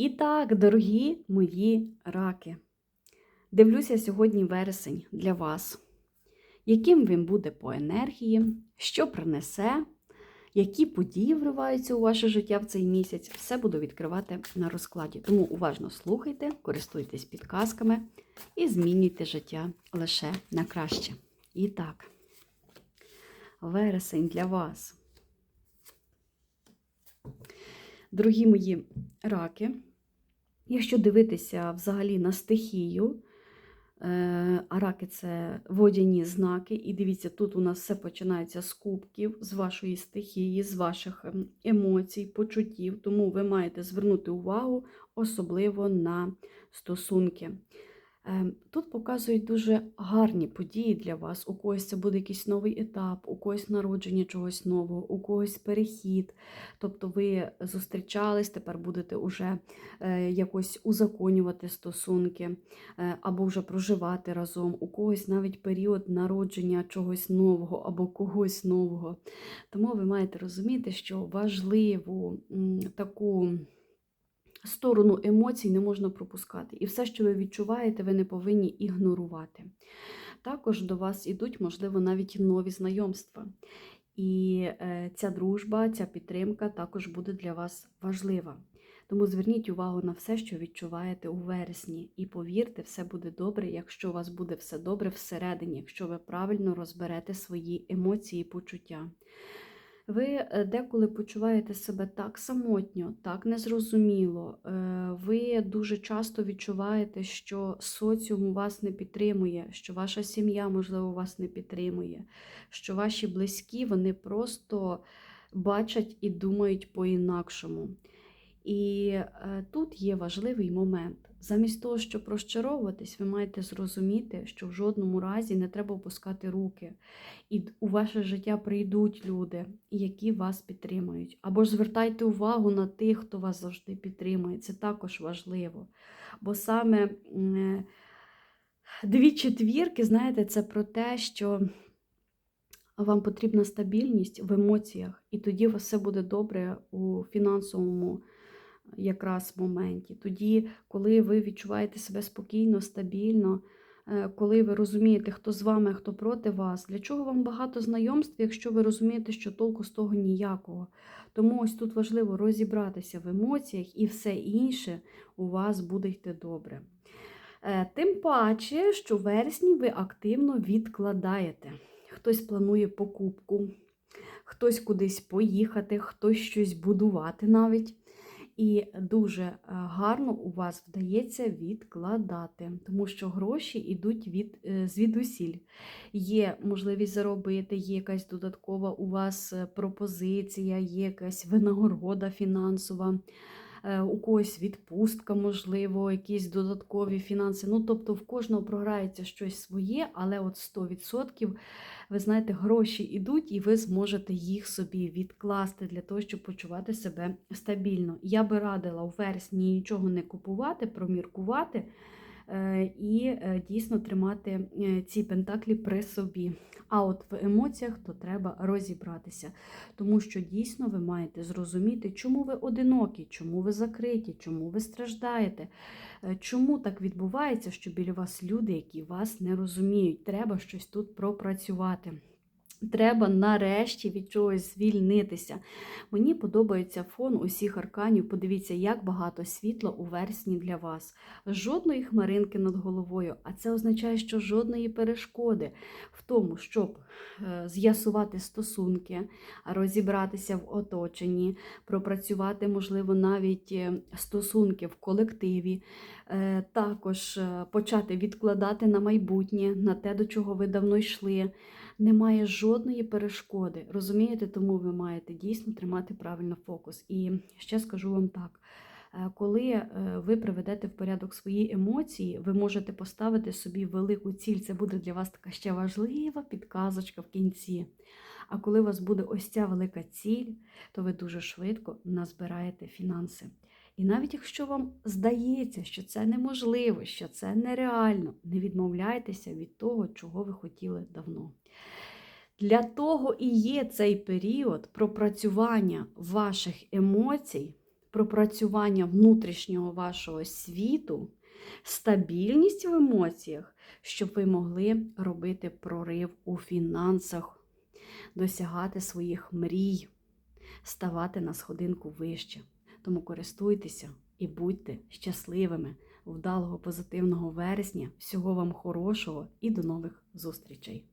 І так, дорогі мої раки, дивлюся сьогодні вересень для вас. Яким він буде по енергії, що принесе, які події вриваються у ваше життя в цей місяць, все буду відкривати на розкладі. Тому уважно слухайте, користуйтесь підказками і змінюйте життя лише на краще. І так, вересень для вас. Дорогі мої раки, якщо дивитися взагалі на стихію, араки а раки це водяні знаки, і дивіться, тут у нас все починається з кубків, з вашої стихії, з ваших ем, емоцій, почуттів, тому ви маєте звернути увагу особливо на стосунки. Ем, Тут показують дуже гарні події для вас. У когось це буде якийсь новий етап, у когось народження чогось нового, у когось перехід. Тобто ви зустрічались, тепер будете вже е, якось узаконювати стосунки е, або вже проживати разом. У когось навіть період народження чогось нового або когось нового. Тому ви маєте розуміти, що важливу таку сторону емоцій не можна пропускати. І все, що ви відчуваєте, ви не повинні ігнорувати. Також до вас ідуть, можливо, навіть нові знайомства. І е, ця дружба, ця підтримка також буде для вас важлива. Тому зверніть увагу на все, що відчуваєте у вересні, і повірте, все буде добре, якщо у вас буде все добре всередині, якщо ви правильно розберете свої емоції і почуття. Ви е, деколи почуваєте себе так самотньо, так незрозуміло. Е, Ви дуже часто відчуваєте, що соціум вас не підтримує, що ваша сім'я, можливо, вас не підтримує, що ваші близькі вони просто бачать і думають по-інакшому. І е, тут є важливий момент. Замість того, щоб розчаровуватись, ви маєте зрозуміти, що в жодному разі не треба опускати руки. І у ваше життя прийдуть люди, які вас підтримують. Або ж звертайте увагу на тих, хто вас завжди підтримує. Це також важливо. Бо саме е, дві четвірки, знаєте, це про те, що вам потрібна стабільність в емоціях, і тоді вас все буде добре у фінансовому якраз моменті. Тоді, коли ви відчуваєте себе спокійно, стабільно, е, коли ви розумієте, хто з вами, хто проти вас, для чого вам багато знайомств, якщо ви розумієте, що толку з того ніякого. Тому ось тут важливо розібратися в емоціях і все інше у вас буде йти добре. Е, Тим паче, що в вересні ви активно відкладаєте. Хтось планує покупку, хтось кудись поїхати, хтось щось будувати навіть. І дуже е, гарно у вас вдається відкладати, тому що гроші йдуть від, е, звідусіль. Є можливість заробити, є якась додаткова у вас е, пропозиція, є якась винагорода фінансова, у когось відпустка, можливо, якісь додаткові фінанси. Ну, тобто в кожного програється щось своє, але от 100% ви знаєте, гроші йдуть, і ви зможете їх собі відкласти для того, щоб почувати себе стабільно. Я би радила у вересні нічого не купувати, проміркувати е, і е, дійсно тримати е, ці пентаклі при собі. А от в емоціях то треба розібратися, тому що дійсно ви маєте зрозуміти, чому ви одинокі, чому ви закриті, чому ви страждаєте, чому так відбувається, що біля вас люди, які вас не розуміють. Треба щось тут пропрацювати. Треба нарешті від чогось звільнитися. Мені подобається фон усіх арканів. Подивіться, як багато світла у вересні для вас. Жодної хмаринки над головою, а це означає, що жодної перешкоди в тому, щоб е, з'ясувати стосунки, розібратися в оточенні, пропрацювати, можливо, навіть е, стосунки в колективі, е, також почати відкладати на майбутнє, на те, до чого ви давно йшли немає жодної перешкоди. Розумієте, тому ви маєте дійсно тримати правильно фокус. І ще скажу вам так. Е, коли е, ви приведете в порядок свої емоції, ви можете поставити собі велику ціль. Це буде для вас така ще важлива підказочка в кінці. А коли у вас буде ось ця велика ціль, то ви дуже швидко назбираєте фінанси. І навіть якщо вам здається, що це неможливо, що це нереально, не відмовляйтеся від того, чого ви хотіли давно. Для того і є цей період пропрацювання ваших емоцій, пропрацювання внутрішнього вашого світу, стабільність в емоціях, щоб ви могли робити прорив у фінансах, досягати своїх мрій, ставати на сходинку вище. Тому користуйтеся і будьте щасливими, вдалого позитивного вересня. Всього вам хорошого і до нових зустрічей!